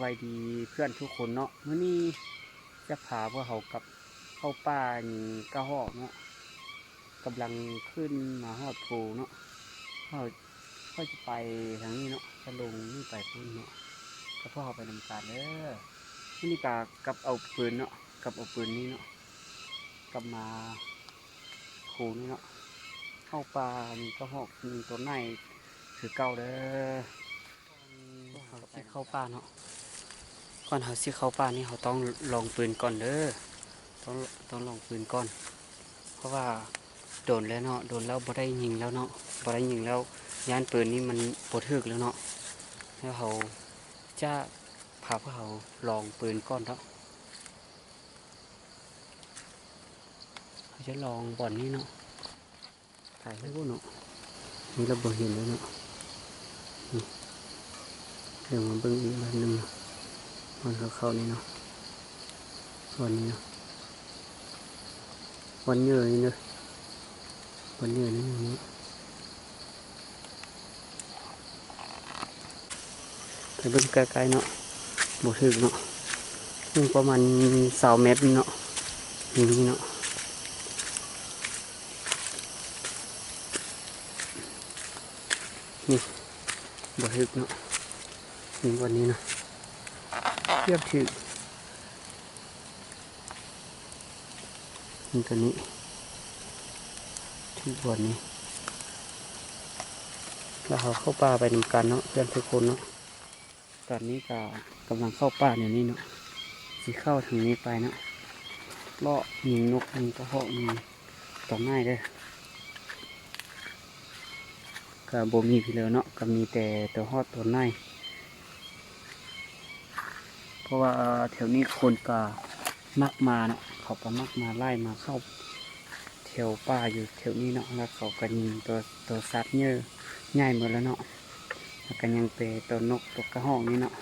บายดีเพื่อนทุกคนเนาะมื้อนี้จะพาพวกเขากลับเข้าป่านี่กระหอกเนาะกำลังขึ้นมาฮอดภูเนาะเขาเขาจะไปทางนี้เนาะจะลงนี่ไปพุ่นเนาะก็พวกเขาไปนำการเด้อมื้อนี้กากับเอาปืนเนาะกับเอาปืนนี้เนาะกลับมาภูนี่เนาะเข้าป่านี่กระหอกมีตัวไหนคือเก่าเด้อเขาสิเข้าป่าเนาะ ก่อนเขาสิเข้าป่านี่เขาต้องลองปืนก่อนเด้อต้องต้องลองปืนก่อน เพราะว่าโดนแล้วเนาะโดนแล้วบ่ได้ยิงแล้วเนาะบ่ได้ยิงแล้วยานปืนนี่มันบ่ถึกแล้วเนาะแล้วเขาจะพาพวกเขาลองปืนก่อนเนาะเขาจะลองบ่อนนี้เนาะถ่ายให้พวกเนาะนี่เราบ่เห็นแล้วเนาะเดี๋ยวมาเบิ่งอีกบ้านหนึ่งเนาะ วันเขาเข้านี่เนาะวันนี้เนาะวันเยอะนี่เนาะวันเยอะนี่เนาะไปเบิ่งใกล้ๆเนาะบ่ถึกเนาะยิ่งประมาณสามเมตรนี่เนาะนี่เนาะนี่บ่ถึกเนาะถึงวันนี้เนาะ เทียบถึงนี่ตัวนี้ถึงวันนี้ แล้วเขาเข้าป่าไปนำกันเนาะเพื่อนทุกคนเนาะตอนนี้ก็กำลังเข้าป่าอยู่นี่เนาะสิเข้าทางนี้ไปเนาะเลาะยิงนกยิงกระเหาะยิงต่อง่ายเด้ก็บ่มีพี่เลยเนาะก็มีแต่ตัวฮอดตัวในเพ ราะว่าแถวนี้คนก็มักมาเนาะเขาไปมักมาไล่มาเข้าแถวป่าอยู่แถวนี้เนาะแล้วเขาก็ยิงตัวตัวสัตว์เยอะใหญ่หมดแล้วเนาะแล้วก็ยังเปตัว นกตัวกระห้องนี่เนาะ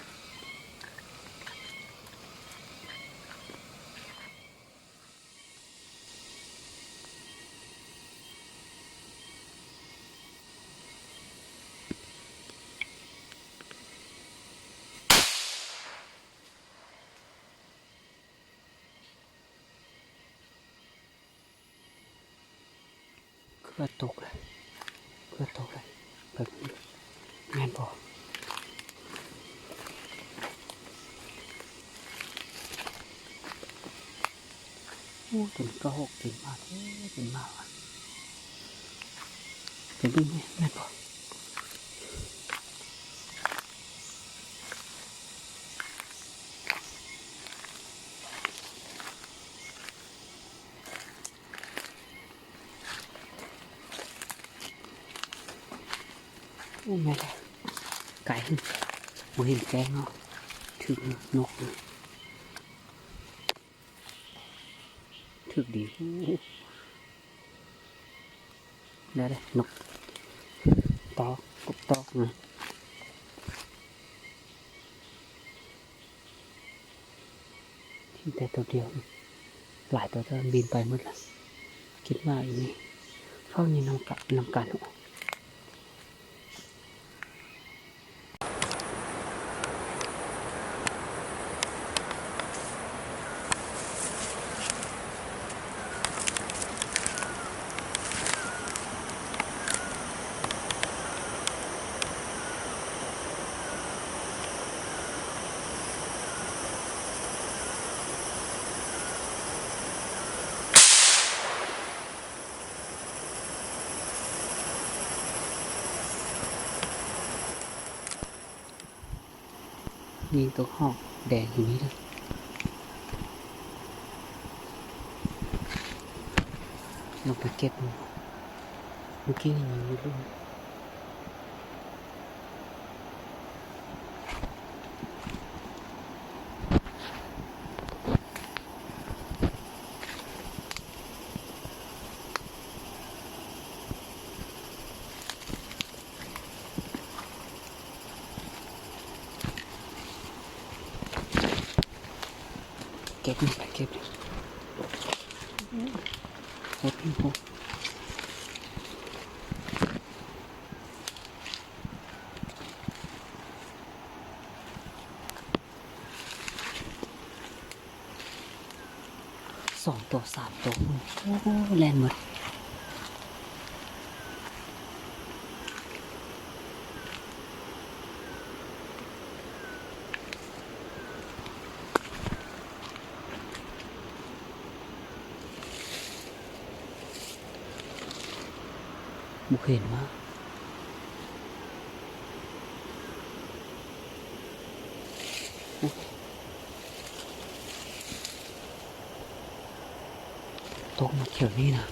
พื่อตกเลยเพื่อตกเลยแบบนี้แมนบอกโอ้ถึงก็หกถึงมากถึงมากถึงนี่แม่แม่นบอก โอ้แม่นเลยไก่บ่เห็นแกงเนาะถึงนกถึกดีได้เลยนกตอกกบตอกนะแต่ตัวเดียว หลายตัวจะบินไปหมดละคิดว่าอย่างนี้เฝ้านี่นำกับนำกันเนาะ ยิงตัวหอกแดงอยู่นี่เลยลงไปเก็บมันเมื่อกี้ยังอยู่ด้วย เก็บนไปเก็บมันหดมันหด องตัวสามตัวโอ้โหแลนหมด บุกเห็นว่าตกมาเขียวนี่นะ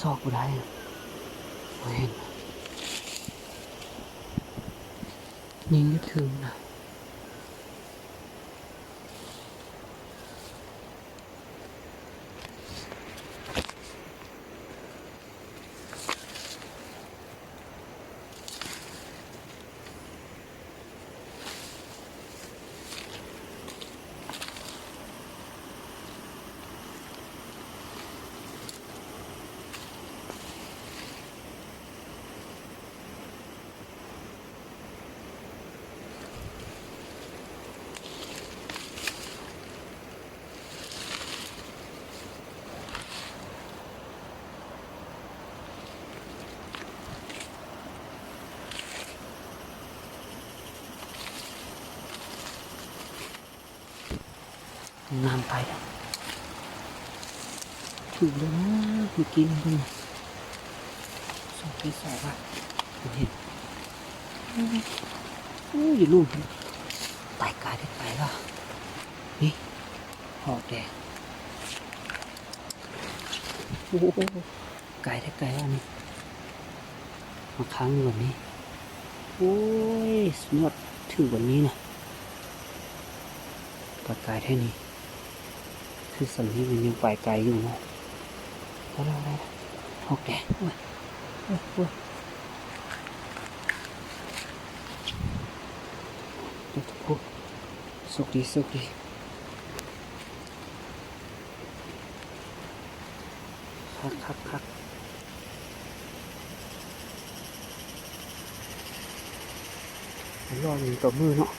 ซอกกูได้อะบ่เห็น ยิงไม่ นะงามไปถูกแล้วนะเมื่อกี้มันเป็นสองที่สองอะเห็นโอ้ยลูกตายกายได้ไปแล้วนี่หอกแดงโอ้โหไกลได้ไกลแล้วนี่มาค้างอยู่แบบนี้โอ้ยสมดถือแบบนี้นะปากกายแค่นี้ คือสันนี้มันยังไปไกลอยู่นะเละเอะหอกแดงโอ้ยโอ้ยโอ้ยเดี๋ยวทุกคนสุขดีสุขดีคักคักคักรอหนึ่งตัวมือเนาะ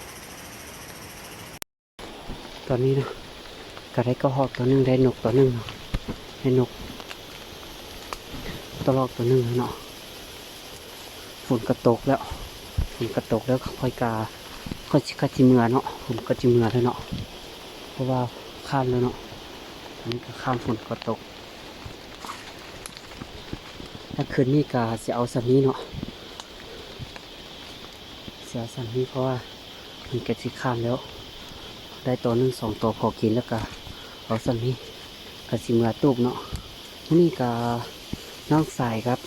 ตอนนี้เนาะ ก็ได้กระหอกตัวหนึ่งได้นกตัวหนึ่งเนาะได้นกตัวลอกตัวหนึ่งเนาะฝนกระตกแล้วฝนกระตกแล้วค่อยกาก็ชิกาจิเมือเนาะผมก็จิเมือแล้วเนาะเพราะว่าข้ามแล้วเนาะอันนี้ก็ข้ามฝนกระตกถ้าคืนนี้กาจะเอาสันนี้เนาะเสียสันนี้เพราะว่ามันก็สิข้ามแล้ว ได้ตัวหนึ่งสองตัวพอกินแล้วก็ เอาสันนี้กสิเมือตูบเนาะนี่ก็น้องสายครับ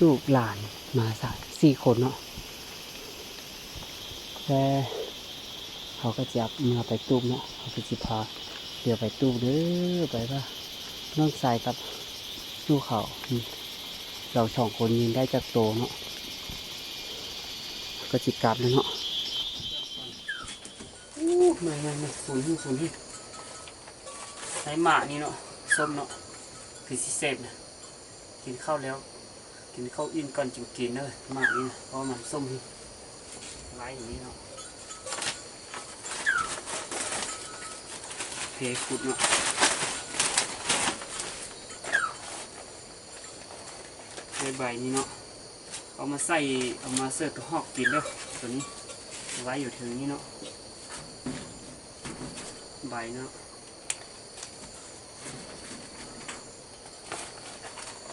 ลูกหลานมาสักสี่คนเนาะแต่เขาก็จะเอาเมือไปตูบเนาะเขาก็จะพาเดี๋ยวไปตูบเด้อไปว่าน้องสายกับลูกเขาเราสองคนยินได้จากโตเนาะก็จิกลับแล้วเนาะ อู้ไม่ไม่ไม่สูนหิ้งสูนหิ้งใช้หมานี่เนาะส้มเนาะคือสิเซฟนะกินข้าวแล้ว กินข้าวอิ่มก่อนจึงกินเลยหมานี่นะเพราะมันส้มไล่อย่างนี้เนาะเพขุดเนาะใบใบนี้เนาะเอามาใส่เอามาเสิร์ฟกับหอกกินเลยตัวนี้ไว้อยู่ถึงนี้เนาะ ใบเนาะ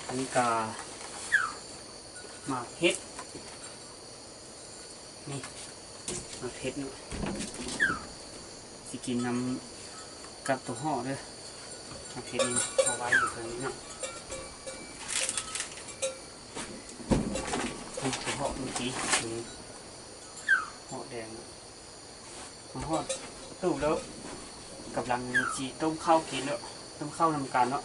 อันนี้กาหมากเห็ด นี่หมากเห็ดเนาะสิกินน้ำกับตัวห่อเด้วยหมากเห็ดนี่เอาไว้อยู่ตรงนี้เนาะนี่ตัวห่อเมื่อกี้นี่ห่อแดงมาห่อตู้แล้ว กำลังจีต้มข้าวกินแล้วต้มข้าวนำกันเนาะ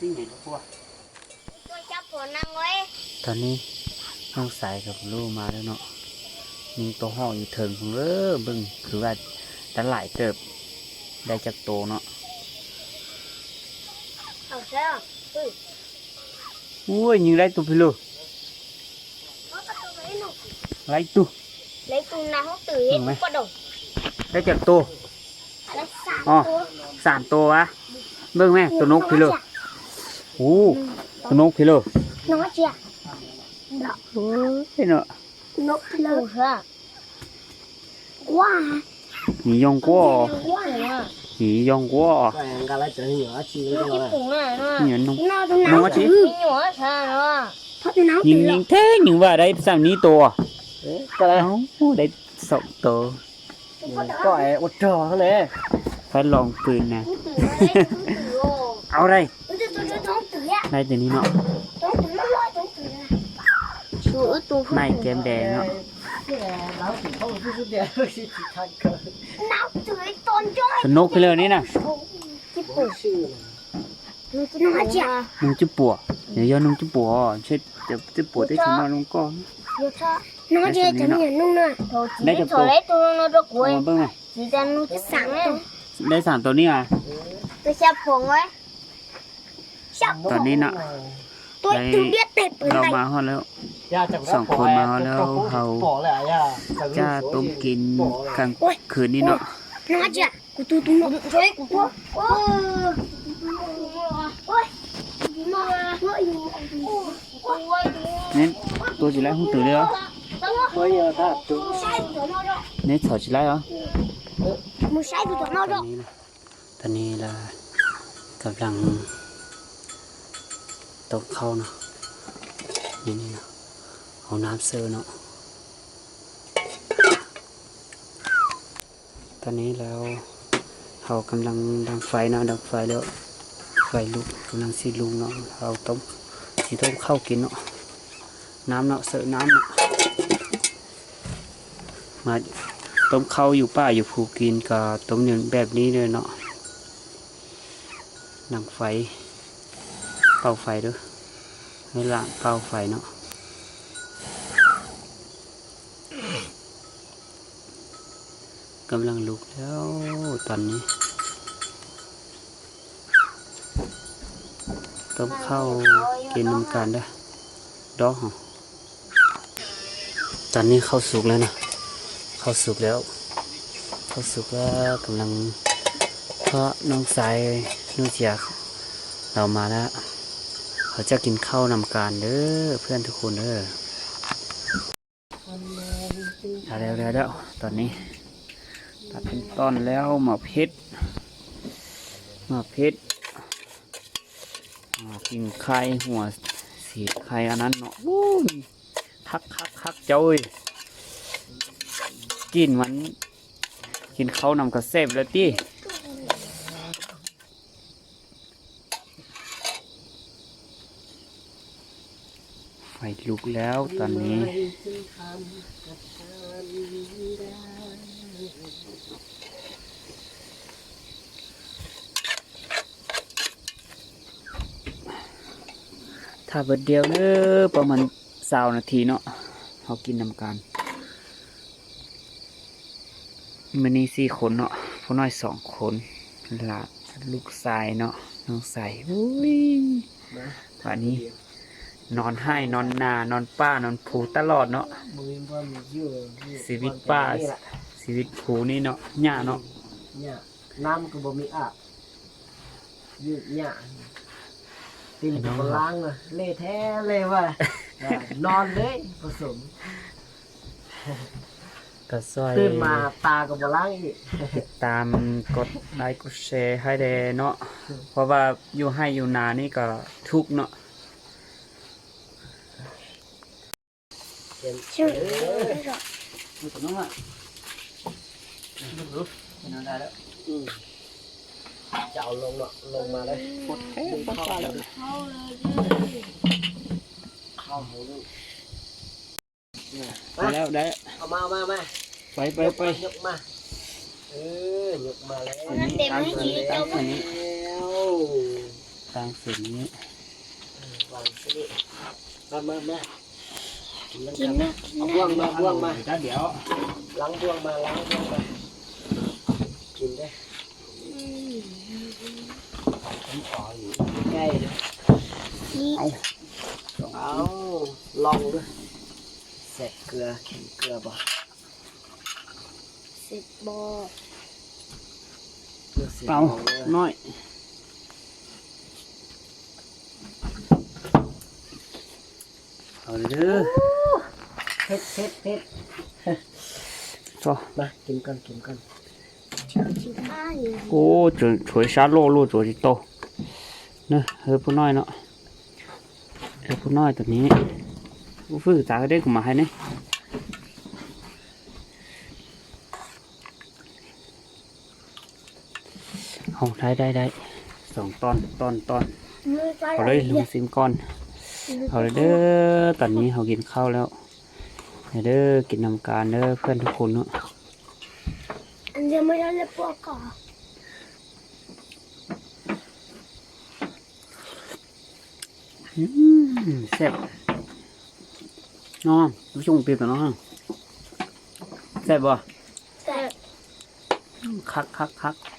นี่ไงลูกว่าตัวจับหัวนั่งไว้ตอนนี้น้องสายกับลูกมาแล้วเนาะมีตัวห้องอยู่เถิงของเออเบึงคือว่าตะหลายเติบได้จากโตเนาะเอาใช่หรออุ้ยยิงได้ตัวพี่ลูก เขาก็ตัวไม่หนุกไรตัว lấy cùng nào không tử hết Mày. bắt đầu ได้จากตัว lấy sàn Ờ. tua สามตัววะเบิ่งแม่ตัวนกพี่ลูกโอ้ตัว นกพี่ลูก nó chưa โอ้ยเนาะ nó lâu hả wow หนียองกัว wow à หนียองกัว Cái gà lại trở nhỏ chi nó cái cái này. cùng này nó เหนียนนก nó tôi Nó nấu chứ. cái nhỏ sao nó thôi tôi nấu ยิงยิงแท้ยิงว่าได้สามนี้ตัว Đấy, cái เอ้า này ได้สองตัว có ai một trò thế này. แฟนลองปืนนะ tôi tử đấy tôi tử rồi เอาได้ tôi tôi tôi tôi tử á ได้ตัวนี้เนาะ tôi tử nó nói tôi tử à Chúa tôi ไม่เกมแดงเนาะ Cái này nó chỉ không chút chút đẹp thôi, chỉ thành cờ. nấu tử tôn cho ตัวนกพี่เลยนี่นะ cái Ôi, bụng sư này. nó chưa นุ่งจุปัวเดี๋ยวยอนุ่งจุปัวเช็ดเดี๋ยวจุปัวได้ถึงมาลงก้อน nó Đấy, chưa tụi chấm mình nhận luôn nè thôi Đấy, chỉ chụp thôi cô. lấy tôi nó được เอา cuối มาเบิ่งหน่อย chỉ ra nó cái sẵn ấy ได้สามตัวนี้อะ tôi sẽ phồng ấy sắp Còn đi nọ. tôi Đây, tôi biết đẹp ở เรา đây มาฮอดแล้ว Dạ, chẳng có Sòng bỏ khôn em, mà cái đâu, cọc cũng hầu. bỏ lại à. Chẳng จ้า có ต้ม gì. กิน Bỏ กลาง Ôi. คืนนี้เนาะ nó chưa của tôi tôi nó chơi của tôi ôi ôi นี่ตัวจิไรหุ่นตื่นเลยเหรอ Bây giờ ta chúng นี่ถอดจิไรเหรอ một sai của nó ตอนนี้นะตอนนี้เรากำลังตกเขาเนาะนี่นี่เนาะเอาน้ำเซอร์เนาะตอนนี้เราเรากำลังดังไฟเนาะดังไฟแล้ว ไฟลุกกำลังสิลุงเนาะเราต้มสิต้มข้าวกินเนาะน้ำเนาะเสิร์น้ำเนาะมาต้มข้าวอยู่ป่าอยู่ภูกินกับต้มอย่างแบบนี้เลยเนาะดังไฟ เป่าไฟด้วยเวลาเป่าไฟเนาะกำลังลุกแล้วตอนนี้ ต้มข้าวกินน้ำกันได้ดอกหอตอนนี้เข้าสุกแล้วนะเข้าสุกแล้ว เข้าสุกแล้วกำลังเพราะน้องสายน้องเจียเรามาแล้วเขาจะกินข้าวนำการเด้อเพื่อนทุกคนเด้อเอาเร็วเร็วเร็วตอนนี้ตัดเป็นต้นแล้วหมอเพชรหมอเพชร กิ่งไข่หัวสีไข่อันนั้นเนาะวู้ยคักคักคักเจ้าเอ้ยกินมัน กินข้าวนำกระเซบแล้วตี้ไฟลุกแล้วตอนนี้ ถ้าเบิดเดียวเด้อประมาณสาวนาทีเนาะเขากินนำกันมันนี่สี่คนเนาะผู้น้อยสองคนหลานลูกชายเนาะน้องใสอุ้ยวันนี้ นอนให้นอนนานอนป้านอนผูตลอดเนาะชีวิตป้าชีวิตผูนี่เนาะหญ้าเนาะน้ำก็บ่มีอาบยืดหญ้า Nhạ. Nam của bố mẹ ạ. Như nhạ. Tìm Nó con học. lang rồi. Lê thế lê vậy. Dạ, Non đấy. Có sủng. ก็ซอยตื่นมาตากับบ่ล้างอีกติดตามกดไลค์กดแชร์ให้ได้เนาะเพราะว่าอยู่ให้อยู่นานี่ก็ทุกข์เนาะ chưa ดูตัวน้องอะดูเป็นอะไรแล้ว Ừ. Chào lông nọ, lông mà đây. หมดแค่หมดปลาแล้ว Không hổ luôn. ได้แล้วได้เอามาเอามาเอามาไปไปไปยกมาเออยกมาแล้วอันนี้ตั้งส่วนนี้ตั้งส่วนนี้แล้วตั้งส่วนนี้วางสิมามามากินนะกินเอานะบ่วงมาบ่วงมาจ้าเดี๋ยวล้างบ่วงมาล้างบ่วงมากินได้ ผมขออยู่ใกล้เลยนี่เอาเอาลองด้วยเสร็จเกลือเข็มเกลือบ่เสร็จบอเกลือเสร็จเอาลองเลยน้อยเอาเด้อเผ็ดเผ็ดเผ็ดจ้ะมากินก่อนกินก่อนชิบ้านโอ้จนถวยชาโลโลตัวที่โต เนอะเฮ้ยผู้น้อยเนาะเฮ้ยผู้น้อยตัวนี้ผู้ฟื้นจากได้กูมาให้เนี่ยเอาได้ได้ได้สองตอนตอนตอนมือเอาเลยลุงซิมก่อนเอาเลยเด้อตอนนี้เรากินข้าวแล้วเด้อกินนำการเด้อเพื่อนทุกคนเนาะอันเดียวไม่ได้เลยปวดก่อน อืม แซ่บน้องผู้ชมเปลี่ยนตัวน้องแซ่บบ่แต่คักคักคักอืม